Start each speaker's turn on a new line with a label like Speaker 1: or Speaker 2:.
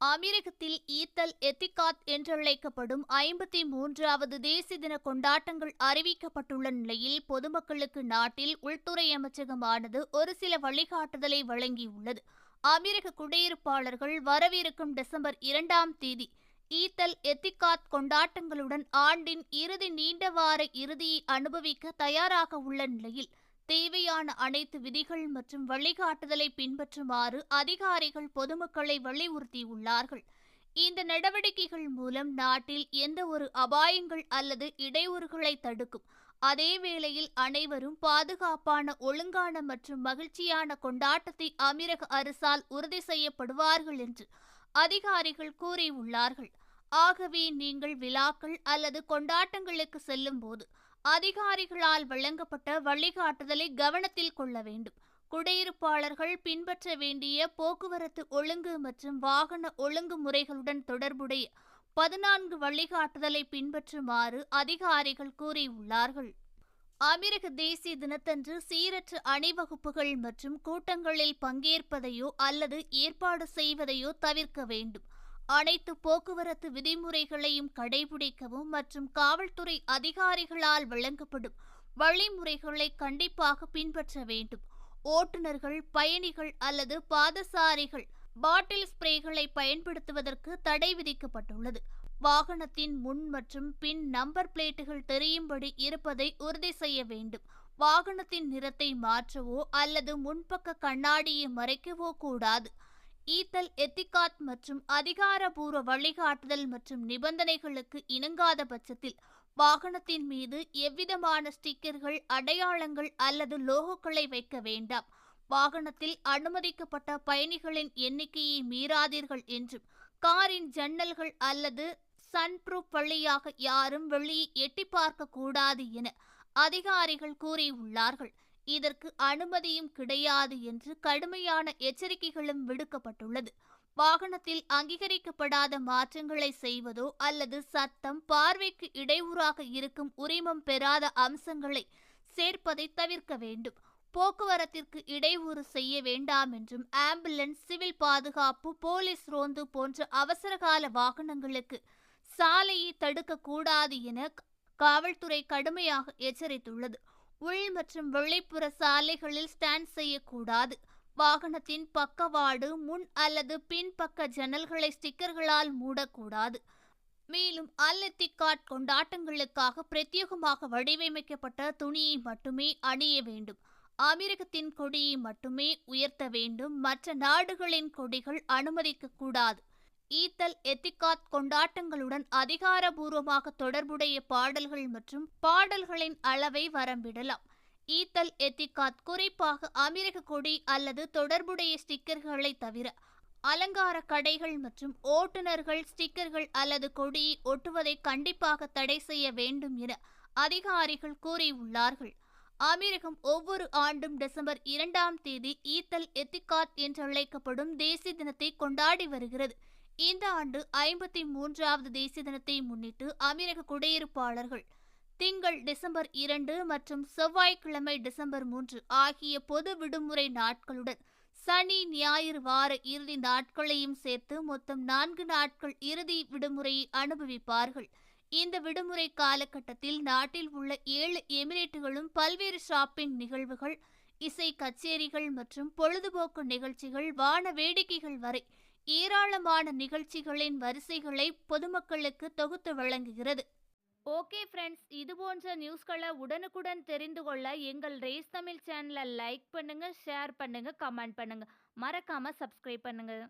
Speaker 1: அமீரகத்தில் ஈத்தல் எத்திகாத் என்றழைக்கப்படும் ஐம்பத்தி மூன்றாவது தேசிய தின கொண்டாட்டங்கள் அறிவிக்கப்பட்டுள்ள நிலையில் பொதுமக்களுக்கு நாட்டில் உள்துறை அமைச்சகமானது ஒரு சில வழிகாட்டுதலை வழங்கியுள்ளது. அமீரக குடியிருப்பாளர்கள் வரவிருக்கும் டிசம்பர் இரண்டாம் தேதி ஈத்தல் எத்திகாத் கொண்டாட்டங்களுடன் ஆண்டின் இறுதி நீண்ட வார இறுதியை அனுபவிக்க தயாராக உள்ள நிலையில் தேவையான அனைத்து விதிகள் மற்றும் வழிகாட்டுதலை பின்பற்றுமாறு அதிகாரிகள் பொதுமக்களை வலியுறுத்தியுள்ளார்கள். இந்த நடவடிக்கைகள் மூலம் நாட்டில் எந்த ஒரு அபாயங்கள் அல்லது இடையூறுகளை தடுக்கும். அதே வேளையில் அனைவரும் பாதுகாப்பான ஒழுங்கான மற்றும் மகிழ்ச்சியான கொண்டாட்டத்தை அமீரக அரசால் உறுதி செய்யப்படுவார்கள் என்று அதிகாரிகள் கூறியுள்ளார்கள். ஆகவே நீங்கள் விழாக்கள் அல்லது கொண்டாட்டங்களுக்கு செல்லும் போது அதிகாரிகளால் வழங்கப்பட்ட வழிகாட்டுதலை கவனத்தில் கொள்ள வேண்டும். குடியிருப்பாளர்கள் பின்பற்ற வேண்டிய போக்குவரத்து ஒழுங்கு மற்றும் வாகன ஒழுங்குமுறைகளுடன் தொடர்புடைய பதினான்கு வழிகாட்டுதலை பின்பற்றுமாறு அதிகாரிகள் கூறியுள்ளார்கள். அமீரக தேசிய தினத்தன்று சீரற்ற அணிவகுப்புகள் மற்றும் கூட்டங்களில் பங்கேற்பதையோ அல்லது ஏற்பாடு செய்வதையோ தவிர்க்க வேண்டும். அனைத்து போக்குவரத்து விதிமுறைகளையும் கடைபிடிக்கவும் மற்றும் காவல்துறை அதிகாரிகளால் வழங்கப்படும் வழிமுறைகளை கண்டிப்பாக பின்பற்ற வேண்டும். ஓட்டுநர்கள் பயணிகள் அல்லது பாதசாரிகள் பாட்டில் ஸ்ப்ரேகளை பயன்படுத்துவதற்கு தடை விதிக்கப்பட்டுள்ளது. வாகனத்தின் முன் மற்றும் பின் நம்பர் பிளேட்டுகள் தெரியும்படி இருப்பதை உறுதி செய்ய வேண்டும். வாகனத்தின் நிறத்தை மாற்றவோ அல்லது முன்பக்க கண்ணாடியை மறைக்கவோ கூடாது. ஈத்தல் எத்திகாத் மற்றும் அதிகாரபூர்வ வழிகாட்டுதல் மற்றும் நிபந்தனைகளுக்கு இணங்காத பட்சத்தில் வாகனத்தின் மீது எவ்விதமான ஸ்டிக்கர்கள் அடையாளங்கள் அல்லது லோகோக்களை வைக்க வேண்டாம். வாகனத்தில் அனுமதிக்கப்பட்ட பயணிகளின் எண்ணிக்கையை மீறாதீர்கள் என்றும் காரின் ஜன்னல்கள் அல்லது சன்ப்ரூப் வழியாக யாரும் வெளியே எட்டி பார்க்க கூடாது என அதிகாரிகள் கூறியுள்ளார்கள். இதற்கு அனுமதியும் கிடையாது என்று கடுமையான எச்சரிக்கைகளும் விடுக்கப்பட்டுள்ளது. வாகனத்தில் அங்கீகரிக்கப்படாத மாற்றங்களை செய்வதோ அல்லது சத்தம் பார்வைக்கு இடையூறாக இருக்கும் உரிமம் பெறாத அம்சங்களை சேர்ப்பதை தவிர்க்க வேண்டும். போக்குவரத்திற்கு இடையூறு செய்ய வேண்டாம் என்றும் ஆம்புலன்ஸ் சிவில் பாதுகாப்பு போலீஸ் ரோந்து போன்ற அவசரகால வாகனங்களுக்கு சாலையை தடுக்கக்கூடாது என காவல்துறை கடுமையாக எச்சரித்துள்ளது. உள் மற்றும் வெளிப்புற சாலைகளில் ஸ்டாண்ட் செய்யக்கூடாது. வாகனத்தின் பக்கவாடு முன் அல்லது பின்பக்க ஜன்னல்களை ஸ்டிக்கர்களால் மூடக்கூடாது. மேலும் அல்லத்திக்காட் கொண்டாட்டங்களுக்காக பிரத்யேகமாக வடிவமைக்கப்பட்ட துணியை மட்டுமே அணிய வேண்டும். அமெரிக்கத்தின் கொடியை மட்டுமே உயர்த்த வேண்டும். மற்ற நாடுகளின் கொடிகள் அனுமதிக்க கூடாது ஈத்தல் எத்திகாத் கொண்டாட்டங்களுடன் அதிகாரபூர்வமாக தொடர்புடைய பாடல்கள் மற்றும் பாடல்களின் அளவை வரம்பிடலாம். ஈத்தல் எத்திகாத் குறிப்பாக அமெரிக்க கொடி அல்லது தொடர்புடைய ஸ்டிக்கர்களை தவிர அலங்கார கடைகள் மற்றும் ஓட்டுநர்கள் ஸ்டிக்கர்கள் அல்லது கொடியை ஒட்டுவதை கண்டிப்பாக தடை செய்ய வேண்டும் என அதிகாரிகள் கூறியுள்ளார்கள். அமீரகம் ஒவ்வொரு ஆண்டும் டிசம்பர் இரண்டாம் தேதி ஈத்தல் எத்திகாத் என்றழைக்கப்படும் தேசிய தினத்தை கொண்டாடி வருகிறது. இந்த ஆண்டு ஐம்பத்தி மூன்றாவது தேசிய தினத்தை முன்னிட்டு அமெரிக்க குடியிருப்பாளர்கள் திங்கள் டிசம்பர் இரண்டு மற்றும் செவ்வாய்க்கிழமை டிசம்பர் மூன்று ஆகிய பொது விடுமுறை நாட்களுடன் சனி ஞாயிறு வார இறுதி நாட்களையும் சேர்த்து மொத்தம் நான்கு நாட்கள் இறுதி விடுமுறையை அனுபவிப்பார்கள். இந்த விடுமுறை காலகட்டத்தில் நாட்டில் உள்ள ஏழு எமிரேட்டுகளும் பல்வேறு ஷாப்பிங் நிகழ்வுகள் இசை கச்சேரிகள் மற்றும் பொழுதுபோக்கு நிகழ்ச்சிகள் வான வேடிக்கைகள் வரை ஏராளமான நிகழ்ச்சிகளின் வரிசைகளை பொதுமக்களுக்கு தொகுத்து வழங்குகிறது. ஓகே ஃப்ரெண்ட்ஸ் இது போன்ற நியூஸ்களை உடனுக்குடன் தெரிந்து கொள்ள எங்கள் ரேஸ் தமிழ் சேனலை லைக் பண்ணுங்கள் ஷேர் பண்ணுங்க கமெண்ட் பண்ணுங்கள் மறக்காமல் சப்ஸ்கிரைப் பண்ணுங்கள்